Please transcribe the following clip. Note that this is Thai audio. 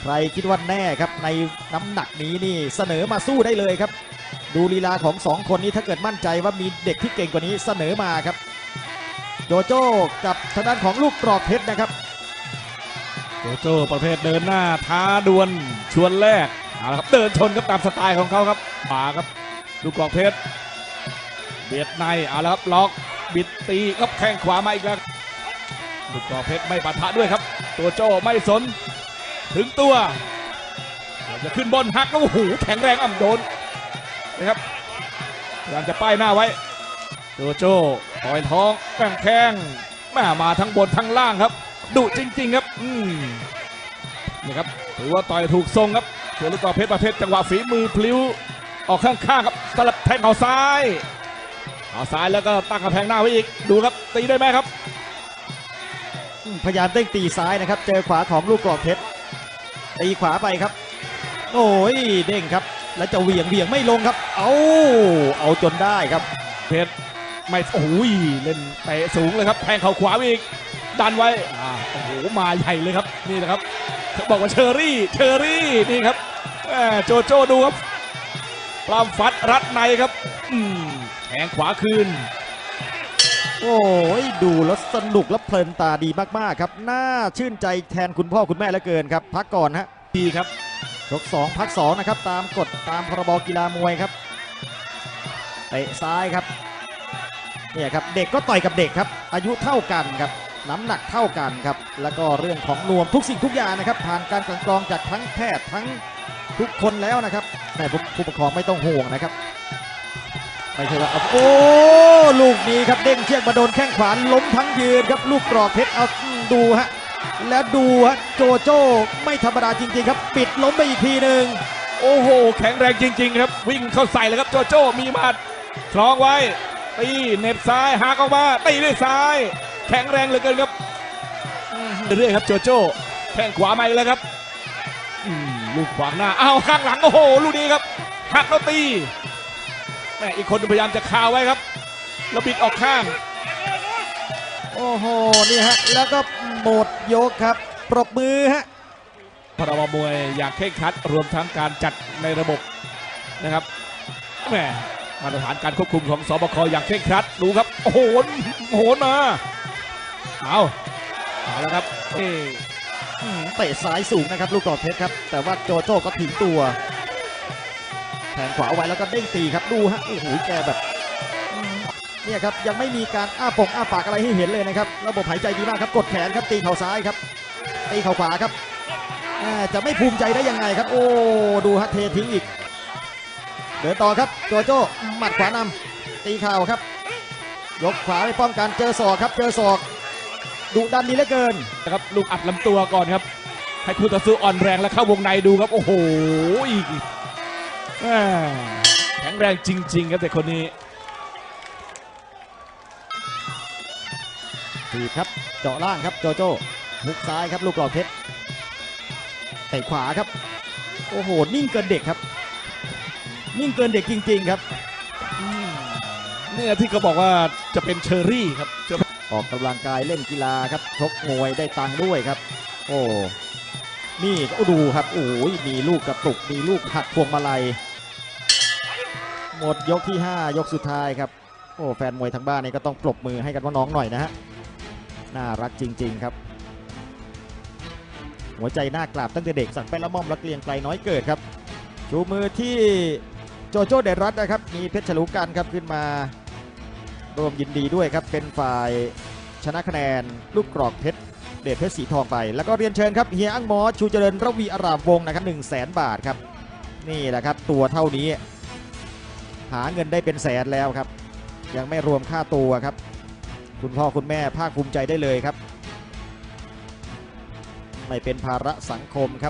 ใครคิดว่าแน่ครับในน้ำหนักนี้นี่เสนอมาสู้ได้เลยครับ ดูลีลาของสองคนนี้ถ้าเกิดมั่นใจว่ามีเด็กที่เก่งกว่านี้เสนอมาครับ โจโจ้กับทางด้านของลูกกรอกเพชรนะครับ โจโจ้ประเภทเดินหน้าท้าดวลชวนแรกเอาละครับเดินชนครับตามสไตล์ของเขาครับขวาครับลูกกรอกเพชรเบียดในเอาละครับล็อกบิดตีครับแข้งขวามาอีกแล้วลูกกรอกเพชรไม่ปะทะด้วยครับ ตัวโจ้ไม่สน ถึงตัว จะขึ้นบนหักแล้วโอ้โหแข็งแรงอ่ำโดนนะครับพยายามจะป้ายหน้าไว้โจโจ้ต่อยท้องแข้งแข้งแม่มาทั้งบนทั้งล่างครับดุจริง ๆ ครับอืมนี่ครับถือว่าต่อยถูกทรงครับส่วนลูกกอล์ฟเพชรประเภทจังหวะฝีมือพลิ้วออกข้างๆครับสลับแทงเขาซ้ายเอาซ้ายแล้วก็ตั้งกระแพงหน้าไว้อีกดูครับตีได้ไหมครับ พยายามเด้งตีซ้ายนะครับ เจอขวาของลูกกรอกเพชร ตีขวาไปครับ โอ้ยเด้งครับ แล้วจะเหวี่ยงเหวี่ยงไม่ลงครับ เอาเอาจนได้ครับ เพชรไม่โอ้ยเล่นเตะสูงเลยครับแทงเข่าขวาอีกดันไว้อ่าโอ้โหมาใหญ่เลยครับนี่นะครับบอกว่าเชอรี่เชอรี่นี่ครับแหมโจโจ้ดูครับปลามฟัดรัดในครับอืมแทงขวาคืน โอ้ยดูแล้วสนุกและเพลินตาดีมากๆครับ น่าชื่นใจแทนคุณพ่อคุณแม่เหลือเกินครับ พักก่อนฮะดีครับชก2พัก2นะครับ ตามกฎตามพรบกีฬามวยครับเตะซ้ายครับเนี่ยครับเด็กก็ต่อยกับเด็กครับ อายุเท่ากันครับน้ำหนักเท่ากันครับ แล้วก็เรื่องของนวมทุกสิ่งทุกอย่างนะครับ ผ่านการกลั่นกรองจากทั้งแพทย์ทั้งทุกคนแล้วนะครับแต่ผู้ผู้ปกครองไม่ต้องห่วงนะครับ ไม่ใช่ว่าเอาโอ้ลูกนี้ครับเด้งเชือกมาโดนแข้งขวาล้มทั้งยืนครับลูกกรอกเพชรเอาอืมดูฮะแล้วดูฮะโจโจ้ไม่ธรรมดาจริงๆครับ ปิดล้มไปอีกทีหนึ่งโอ้โห แข็งแรงจริง ๆ ครับ วิ่งเข้าใส่เลยครับโจโจ้มีหมัดคล้องไว้ตีเหน็บซ้ายหักออกมาตีด้วยซ้าย แข็งแรงเหลือเกินครับอืมเรื่อยๆครับโจโจ้แข้งขวามาอีกแล้วครับอืมลูกขวางหน้าอ้าวข้างหลังโอ้โหลูกนี้ครับหักแล้วตีแม่อีกคนพยายามจะคาไว้ครับแล้วบิดออกข้าง โอ้โห นี่ฮะ แล้วก็หมดยกครับ ปรบมือฮะพรบมวยอย่างเคร่งครัด รวมทั้งการจัดในระบบนะครับแหมมาตรฐานการควบคุมของสบคอย่างเคร่งครัดดูครับ โอ้โหโหนมาเอาเอาแล้วครับเอ้อืมเตะซ้ายสูงนะครับ ลูกกรอกเพชรครับ แต่ว่าโจโจ้ก็ถึงตัว แทงขวาเอาไว้แล้วก็เด้งตีครับดูฮะโอ้โหแกแบบเนี่ยครับยังไม่มีการอ้าปกอ้าปากอะไรให้เห็นเลยนะครับระบบหายใจดีมากครับกดแขนครับตีเข่าซ้ายครับตีเข่าขวาครับจะไม่ภูมิใจได้ยังไงครับ โอ้ดูฮะเททิ้งอีก เดินต่อครับโจโจ้หมัดขวานำตีเข่าครับ ยกขวาไม่ป้องกันเจอศอกครับ เจอศอกดุดันดีเหลือเกินนะครับลูกอัดลำตัวก่อนครับ ให้คู่ต่อสู้อ่อนแรงแล้วเข้าวงในดูครับ โอ้โห แหม่แข็งแรงจริง ๆ ครับแต่คนนี้ถีบครับเจาะล่างครับโจโจ้หุกซ้ายครับลูกกรอกเพชรเตะขวาครับ โอ้โห นิ่งเกินเด็กครับ นิ่งเกินเด็กจริง ๆ ครับเนี่ยที่เขาบอกว่าจะเป็นเชอรี่ครับจะออกกำลังกายเล่นกีฬาครับชกมวยได้ตังค์ด้วยครับ โอ้นี่ก็ดูครับโอ้ยมีลูกกระตุกมีลูกหักพวงมาลัย หมดยกที่ 5 ยกสุดท้ายครับ โอ้แฟนมวยทางบ้านนี่ก็ต้องปรบมือให้กันว่าน้องหน่อยนะฮะ น่ารักจริง ๆครับ หัวใจน่ากราบตั้งแต่เด็กสั่งไปละม่อมรักเกลียงไกลน้อยเกิดครับ ชูมือที่โจโจ้เดรัตนะครับ มีเพชรฉลูกันครับขึ้นมาร่วมยินดีด้วยครับ เป็นฝ่ายชนะคะแนนลูกกรอกเพชรเดชเพชรสีทองไป แล้วก็เรียนเชิญครับเฮียอั้งหมอชูเจริญระวีอารามวงนะครับ1 0 0 0 0แสนบาทครับ นี่แหละครับตัวเท่านี้ หาเงินได้เป็นแสนแล้วครับ ยังไม่รวมค่าตัวครับ คุณพ่อคุณแม่ภาคภูมิใจได้เลยครับ ไม่เป็นภาระสังคมครับ